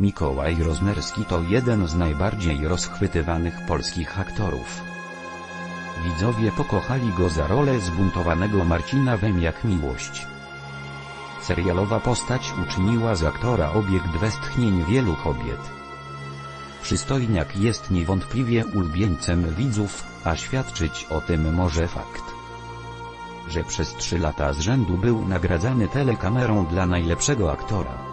Mikołaj Roznerski to jeden z najbardziej rozchwytywanych polskich aktorów. Widzowie pokochali go za rolę zbuntowanego Marcina Wem jak miłość. Serialowa postać uczyniła z aktora obiekt westchnień wielu kobiet. Przystojniak jest niewątpliwie ulubieńcem widzów, a świadczyć o tym może fakt, że przez trzy lata z rzędu był nagradzany telekamerą dla najlepszego aktora.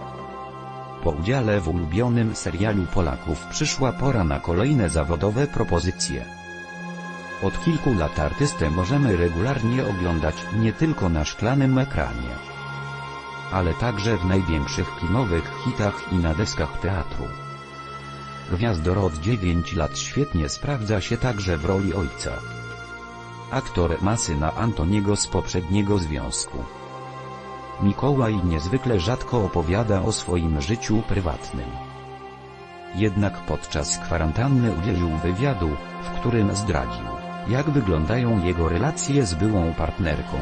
Po udziale w ulubionym serialu Polaków przyszła pora na kolejne zawodowe propozycje. Od kilku lat artystę możemy regularnie oglądać nie tylko na szklanym ekranie, ale także w największych kinowych hitach i na deskach teatru. Gwiazdor od 9 lat świetnie sprawdza się także w roli ojca. Aktor ma syna Antoniego z poprzedniego związku. Mikołaj niezwykle rzadko opowiada o swoim życiu prywatnym. Jednak podczas kwarantanny udzielił wywiadu, w którym zdradził, jak wyglądają jego relacje z byłą partnerką.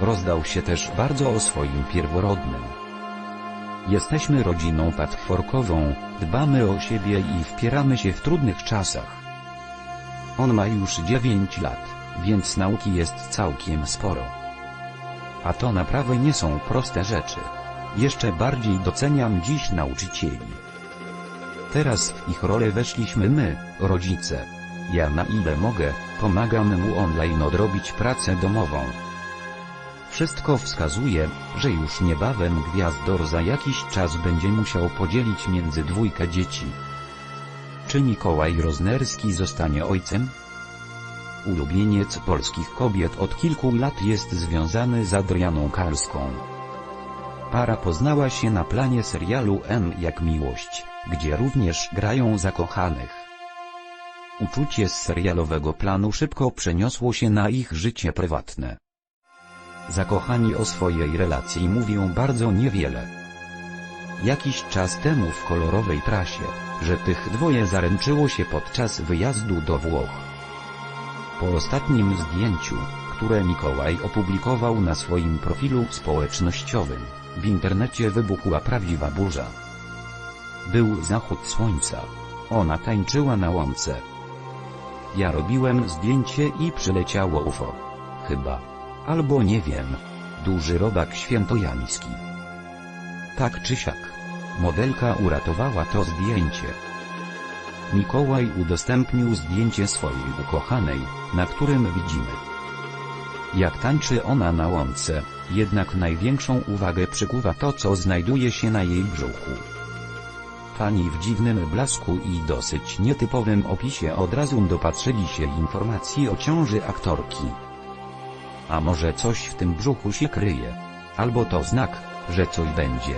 Rozdał się też bardzo o swoim pierworodnym. Jesteśmy rodziną patchworkową, dbamy o siebie i wpieramy się w trudnych czasach. On ma już 9 lat, więc nauki jest całkiem sporo. A to naprawdę nie są proste rzeczy. Jeszcze bardziej doceniam dziś nauczycieli. Teraz w ich rolę weszliśmy my, rodzice. Ja na ile mogę, pomagam mu online odrobić pracę domową. Wszystko wskazuje, że już niebawem Gwiazdor za jakiś czas będzie musiał podzielić między dwójkę dzieci. Czy Mikołaj Roznerski zostanie ojcem? Ulubieniec polskich kobiet od kilku lat jest związany z Adrianą Karską. Para poznała się na planie serialu M jak miłość, gdzie również grają zakochanych. Uczucie z serialowego planu szybko przeniosło się na ich życie prywatne. Zakochani o swojej relacji mówią bardzo niewiele. Jakiś czas temu w kolorowej prasie, że tych dwoje zaręczyło się podczas wyjazdu do Włoch. Po ostatnim zdjęciu, które Mikołaj opublikował na swoim profilu społecznościowym, w internecie wybuchła prawdziwa burza. Był zachód słońca. Ona tańczyła na łące. Ja robiłem zdjęcie i przyleciało UFO. Chyba. Albo nie wiem. Duży robak świętojański. Tak czy siak. Modelka uratowała to zdjęcie. Mikołaj udostępnił zdjęcie swojej ukochanej, na którym widzimy, jak tańczy ona na łące, jednak największą uwagę przykuwa to co znajduje się na jej brzuchu. Fani w dziwnym blasku i dosyć nietypowym opisie od razu dopatrzyli się informacji o ciąży aktorki. A może coś w tym brzuchu się kryje? Albo to znak, że coś będzie.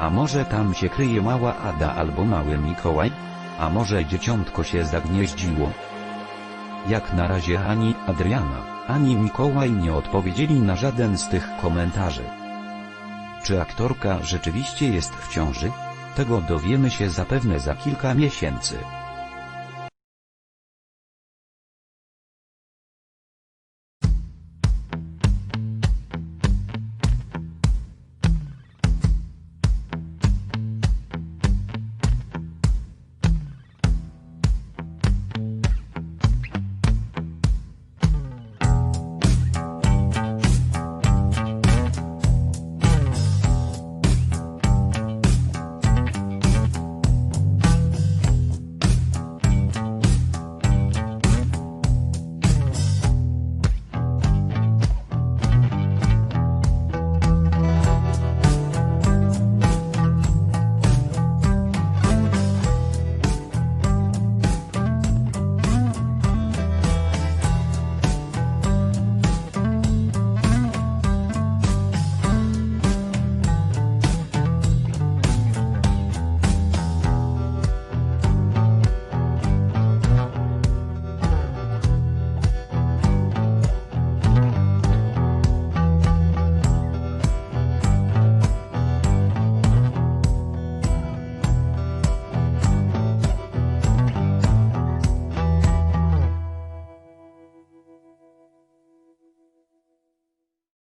A może tam się kryje mała Ada albo mały Mikołaj? A może dzieciątko się zagnieździło? Jak na razie ani Adriana, ani Mikołaj nie odpowiedzieli na żaden z tych komentarzy. Czy aktorka rzeczywiście jest w ciąży? Tego dowiemy się zapewne za kilka miesięcy.